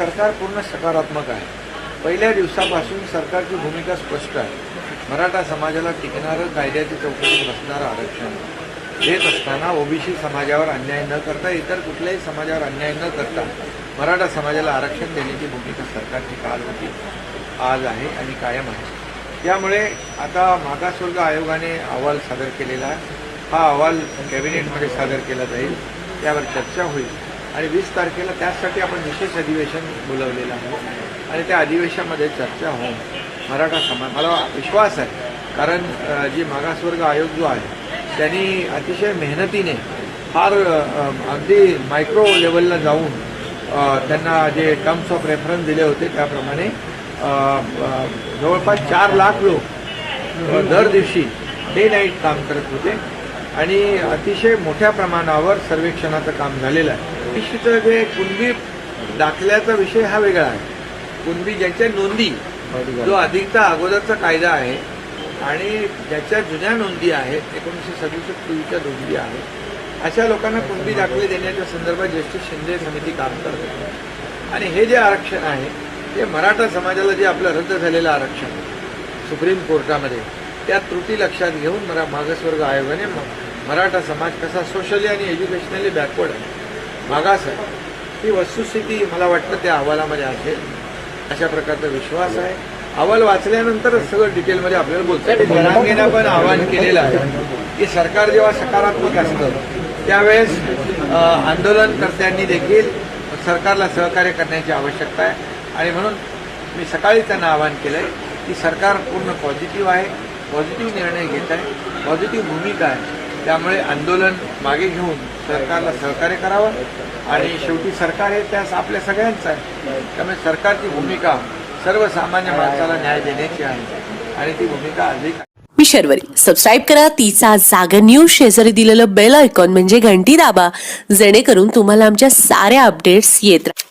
सरकार पूर्ण सकारात्मक आहे. पहिल्या दिवसापासून सरकारची भूमिका स्पष्ट आहे. मराठा समाजाला टिकणारं कायद्याची चौकटीत बसणारं आरक्षण. देत असताना ओबीसी समाजावर अन्याय न करता इतर कुठल्याही समाजावर अन्याय न करता मराठा समाजाला आरक्षण देण्याची भूमिका सरकारची काल होती आज आहे आणि कायम आहे. त्यामुळे आता मागासवर्ग आयोगाने अहवाल सादर केलेला आहे. हा अहवाल कॅबिनेटमध्ये सादर केला जाईल. त्यावर चर्चा होईल. आणि वीस तारखेला त्याचसाठी आपण विशेष अधिवेशन बोलवलेलं आहे. आणि त्या अधिवेशनामध्ये चर्चा होऊन मराठा समाज मला विश्वास आहे. कारण जी मागासवर्ग आयोग जो आहे त्यांनी अतिशय मेहनतीने फार अगदी मायक्रो लेवलला जाऊन त्यांना जे टर्म्स ऑफ रेफरन्स दिले होते त्याप्रमाणे जवळपास चार लाख लोक दर दिवशी डे नाईट काम करत होते. आणि अतिशय मोठ्या प्रमाणावर सर्वेक्षणाचं काम झालेलं आहे. निश्चितच जे कुणबी दाखल्याचा विषय हा वेगळा आहे. कुणबी ज्यांच्या नोंदी जो अधिकता अगोदरचा कायदा आहे आणि ज्याच्या जुन्या नोंदी आहेत एकोणीसशे सदुसष्ट पूर्वीच्या नोंदी आहेत अशा लोकांना कुणबी दाखले देण्याच्या संदर्भात ज्येष्ठ शिंदे समिती काम करते. आणि हे जे आरक्षण आहे ते मराठा समाजाला जे आपलं रद्द झालेलं आरक्षण सुप्रीम कोर्टामध्ये त्या त्रुटी लक्षात घेऊन मरा मागासवर्ग आयोगाने म- मराठा समाज कसा सोशली आणि एज्युकेशनली बॅकवर्ड आहे मागास आहे. ही वस्तुस्थिती मला वाटतं त्या अहवालामध्ये असेल अशा प्रकारचा विश्वास आहे. अहवाल वाचल्यानंतरच सगळं डिटेलमध्ये आपल्याला बोलतो येईल. पण आवाहन केलेलं आहे की सरकार जेव्हा सकारात्मक असतं त्यावेळेस आंदोलनकर्त्यांनी देखील सरकारला सहकार्य करण्याची आवश्यकता आहे. आणि म्हणून मी सकाळी त्यांना आवाहन केलं आहे की सरकार पूर्ण पॉझिटिव्ह आहे पॉझिटिव्ह निर्णय घेत आहे पॉझिटिव्ह भूमिका आहे. त्यामुळे आंदोलन मागे घेऊन सरकारला सहकार्य करावं आणि शेवटी सरकार हे त्यास आपल्या सगळ्यांचं आहे. त्यामुळे सरकारची भूमिका सर्वसामान्य माणसाला न्याय देण्याची आहे आणि ती भूमिका अधिक मी शर्वरी. सबस्क्राईब करा. तिचा जागर न्यूज शेजारी दिलेलं बेल आयकॉन म्हणजे घंटी दाबा. जेणेकरून तुम्हाला आमच्या साऱ्या अपडेट्स येत राहतात